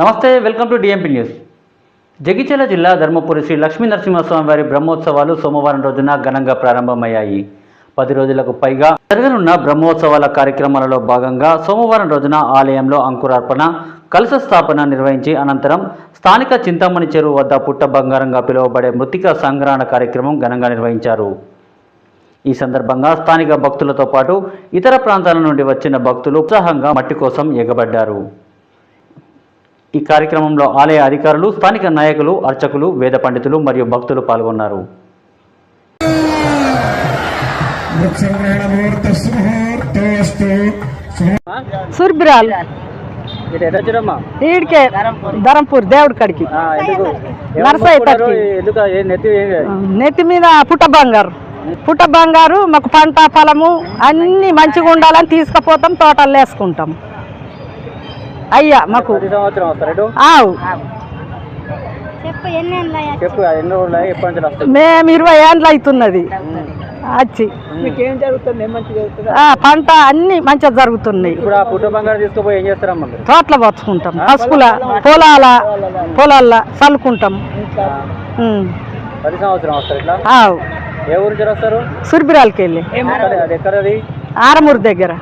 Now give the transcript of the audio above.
నమస్తే welcome to DMP news Jagtial జిల్లా ధర్మపురి శ్రీ లక్ష్మీ నరసింహస్వామి వారి బ్రహ్మోత్సవాలు సోమవారం రోజున ఘనంగా ప్రారంభమయ్యాయి. పది రోజులకు పైగా జరగనున్న బ్రహ్మోత్సవాల కార్యక్రమాలలో భాగంగా సోమవారం రోజున ఆలయంలో అంకురార్పణ కలశ స్థాపన నిర్వహించి అనంతరం స్థానిక చింతామణి చెరువు వద్ద పుట్ట బంగారంగా పిలువబడే మృతిక సంగ్రహణ కార్యక్రమం ఘనంగా నిర్వహించారు. ఈ సందర్భంగా స్థానిక భక్తులతో పాటు ఇతర ప్రాంతాల నుండి వచ్చిన భక్తులు ఉత్సాహంగా మట్టి కోసం ఎగబడ్డారు. ఈ కార్యక్రమంలో ఆలయ అధికారులు స్థానిక నాయకులు అర్చకులు వేద పండితులు మరియు భక్తులు పాల్గొన్నారు. సుర్బిరాల్. ఈడికే ధరంపూర్ దేవుడి కాడికి. నెత్తి మీద? పుట్ట బంగారు. పుట్ట బంగారు మాకు పంట పొలము అన్ని మంచిగా ఉండాలని తీసుకుపోతాం తోటలు వేసుకుంటాం. అయ్యా మాకు. ఆవు. మేము ఇరవై ఏండ్లు అవుతున్నది. వచ్చి ఆ, పంట అన్ని మంచిగా జరుగుతున్నాయి. ఇప్పుడు ఆ పుట్ట బంగారం తీసుకుపోయి ఏం చేస్తారమ్మా మీరు? తోటలు పచ్చుకుంటాం పసుపుల పొలాల పొలాల్లో చల్లుకుంటాం. సుర్బిరాలకి వెళ్ళి. ఆరమూరు దగ్గర.